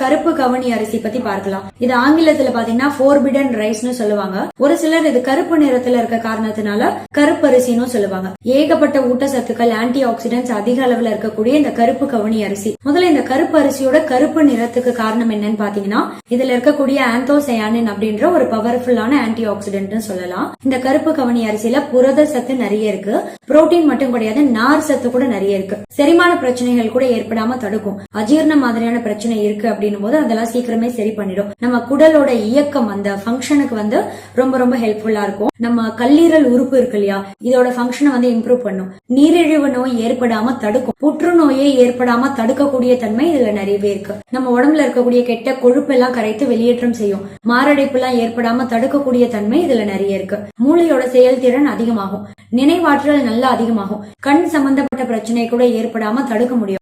கருப்பு கவனி அரிசி பத்தி பார்க்கலாம். இது ஆங்கிலத்துல பாத்தீங்கன்னா போர்பிடன் ரைஸ்னு சொல்லுவாங்க. ஒரு சிலர் இது கருப்பு நிறத்துல இருக்க காரணத்தினால கருப்பு அரிசின்னு சொல்லுவாங்க. ஏகப்பட்ட ஊட்டச்சத்துக்கள் ஆன்டி ஆக்சிடென்ட்ஸ் அதிக அளவுல இருக்கக்கூடிய இந்த கருப்பு கவனி அரிசி. முதல்ல இந்த கருப்பு அரிசியோட கருப்பு நிறத்துக்கு காரணம் என்னன்னு பாத்தீங்கன்னா இதுல இருக்கக்கூடிய ஆந்தோசயானின் அப்படின்ற ஒரு பவர்ஃபுல்லான ஆன்டி ஆக்சிடென்ட்னு சொல்லலாம். இந்த கருப்பு கவனி அரிசியில புரத சத்து நிறைய இருக்கு. புரோட்டீன் மட்டும் கிடையாது நார் சத்து கூட நிறைய இருக்கு. செரிமான பிரச்சனைகள் கூட ஏற்படாம தடுக்கும். அஜீரண மாதிரியான பிரச்சனை இருக்கு அப்படின்னு அப்படின்னும் போது அதெல்லாம் சீக்கிரமே சரி பண்ணிடும். நம்ம குடலோட இயக்கம் அந்த ஃபங்க்ஷனுக்கு வந்து ரொம்ப ரொம்ப ஹெல்ப்ஃபுல்லா இருக்கும். நம்ம கல்லீரல் உறுப்பு இருக்கு இல்லையா? இதோட ஃபங்க்ஷனை வந்து இம்ப்ரூவ் பண்ணும். நீரிழிவு நோய் ஏற்படாம தடுக்கும். புற்றுநோயை ஏற்படாம தடுக்கக்கூடிய தன்மை இதுல நிறையவே இருக்கு. நம்ம உடம்புல இருக்கக்கூடிய கெட்ட கொழுப்பு எல்லாம் கரைத்து வெளியேற்றம் செய்யும். மாரடைப்பு எல்லாம் ஏற்படாம தடுக்கக்கூடிய தன்மை இதுல நிறைய இருக்கு. மூளையோட செயல்திறன் அதிகமாகும். நினைவாற்றல் நல்லா அதிகமாகும். கண் சம்பந்தப்பட்ட பிரச்சனை கூட ஏற்படாம தடுக்க முடியும்.